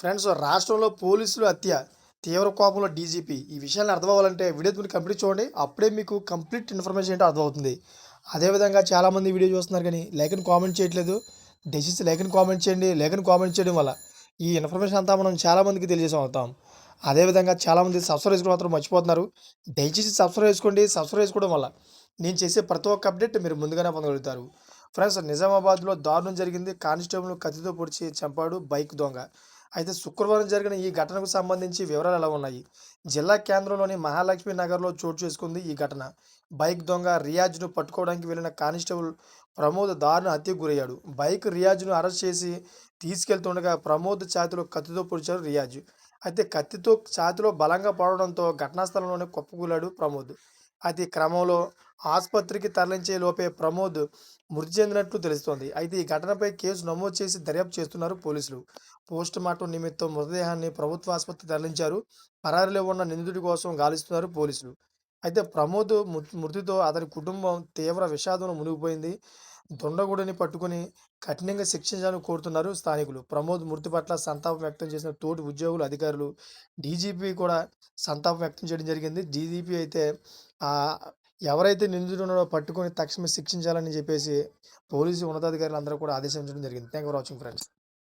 Friends రాష్ట్రంలో పోలీసులు హత్య తీవ్ర కోపంలో డీజీపీ. ఈ విషయాన్ని అర్థమవ్వాలంటే వీడియో మీరు కంప్లీట్ చూడండి. అప్పుడే మీకు కంప్లీట్ ఇన్ఫర్మేషన్ ఏంటో అర్థమవుతుంది. అదేవిధంగా చాలామంది వీడియో చూస్తున్నారు కానీ లేఖని కామెంట్ చేయట్లేదు. దయచేసి లేఖని కామెంట్ చేయండి. లేఖని కామెంట్ చేయడం వల్ల ఈ ఇన్ఫర్మేషన్ అంతా మనం చాలామందికి తెలియజేసాం అవుతాం అదేవిధంగా చాలామంది సబ్స్క్రైబ్ చేసుకోవడం మాత్రం మర్చిపోతున్నారు. దయచేసి సబ్స్క్రైబ్ చేసుకోండి. సబ్స్క్రైబ్ చేసుకోవడం వల్ల నేను చేసే ప్రతి ఒక్క అప్డేట్ మీరు ముందుగానే పొందగలుగుతారు. ఫ్రెండ్స్ నిజామాబాద్లో దారుణం జరిగింది. కానిస్టేబుల్ కత్తితో పొడిచి చంపాడు బైక్ దొంగ. అయితే శుక్రవారం జరిగిన ఈ ఘటనకు సంబంధించి వివరాలు ఎలా ఉన్నాయి? జిల్లా కేంద్రంలోని మహాలక్ష్మి నగర్లో చోటు చేసుకుంది ఈ ఘటన. బైక్ దొంగ రియాజ్ను పట్టుకోవడానికి వెళ్ళిన కానిస్టేబుల్ ప్రమోద్ దారుణ హత్యకు గురయ్యాడు. బైక్ రియాజ్ను అరెస్ట్ చేసి తీసుకెళ్తుండగా ప్రమోద్ ఛాతిలో కత్తితో పొడిచాడు రియాజ్. అయితే కత్తితో ఛాతిలో బలంగా పడడంతో ఘటనా స్థలంలోనే కుప్పకూలాడు ప్రమోద్. అది క్రమంలో ఆసుపత్రికి తరలించే లోపే ప్రమోద్ మృతి చెందినట్లు తెలుస్తోంది. అయితే ఈ ఘటనపై కేసు నమోదు చేసి దర్యాప్తు చేస్తున్నారు పోలీసులు. పోస్ట్ మార్టం నిమిత్తం మృతదేహాన్ని ప్రభుత్వ ఆసుపత్రికి తరలించారు. పరారీలో ఉన్న నిందితుడి కోసం గాలిస్తున్నారు పోలీసులు. అయితే ప్రమోద్ మృ- మృతితో అతని కుటుంబం తీవ్ర విషాదంలో మునిగిపోయింది. దొండగుడిని పట్టుకుని కఠినంగా శిక్షించాలని కోరుతున్నారు స్థానికులు. ప్రమోద్ మృతి పట్ల సంతాపం వ్యక్తం చేసిన తోటి ఉద్యోగులు అధికారులు డీజీపీ కూడా సంతాపం వ్యక్తం చేయడం జరిగింది. డీజీపీ అయితే ఎవరైతే నిందితుడు పట్టుకొని తక్షణమే శిక్షించాలని చెప్పేసి పోలీసు ఉన్నతాధికారులు అందరూ కూడా ఆదేశించడం జరిగింది. Thank for watching friends.